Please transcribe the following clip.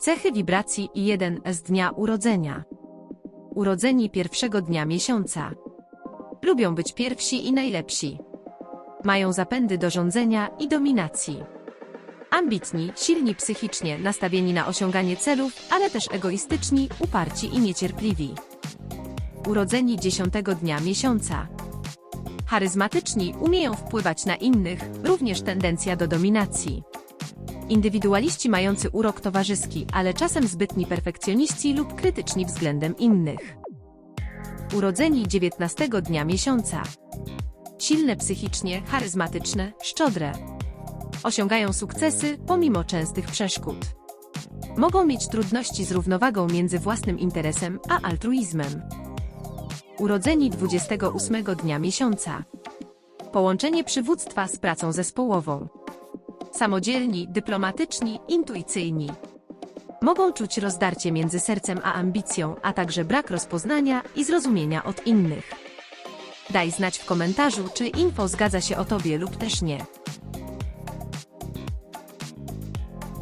Cechy wibracji i 1 z dnia urodzenia. Urodzeni pierwszego dnia miesiąca. Lubią być pierwsi i najlepsi. Mają zapędy do rządzenia i dominacji. Ambitni, silni psychicznie, nastawieni na osiąganie celów, ale też egoistyczni, uparci i niecierpliwi. Urodzeni dziesiątego dnia miesiąca. Charyzmatyczni, umieją wpływać na innych, również tendencja do dominacji. Indywidualiści mający urok towarzyski, ale czasem zbytni perfekcjoniści lub krytyczni względem innych. Urodzeni 19 dnia miesiąca. Silne psychicznie, charyzmatyczne, szczodre. Osiągają sukcesy pomimo częstych przeszkód. Mogą mieć trudności z równowagą między własnym interesem a altruizmem. Urodzeni 28 dnia miesiąca. Połączenie przywództwa z pracą zespołową. Samodzielni, dyplomatyczni, intuicyjni. Mogą czuć rozdarcie między sercem a ambicją, a także brak rozpoznania i zrozumienia od innych. Daj znać w komentarzu, czy info zgadza się o Tobie lub też nie.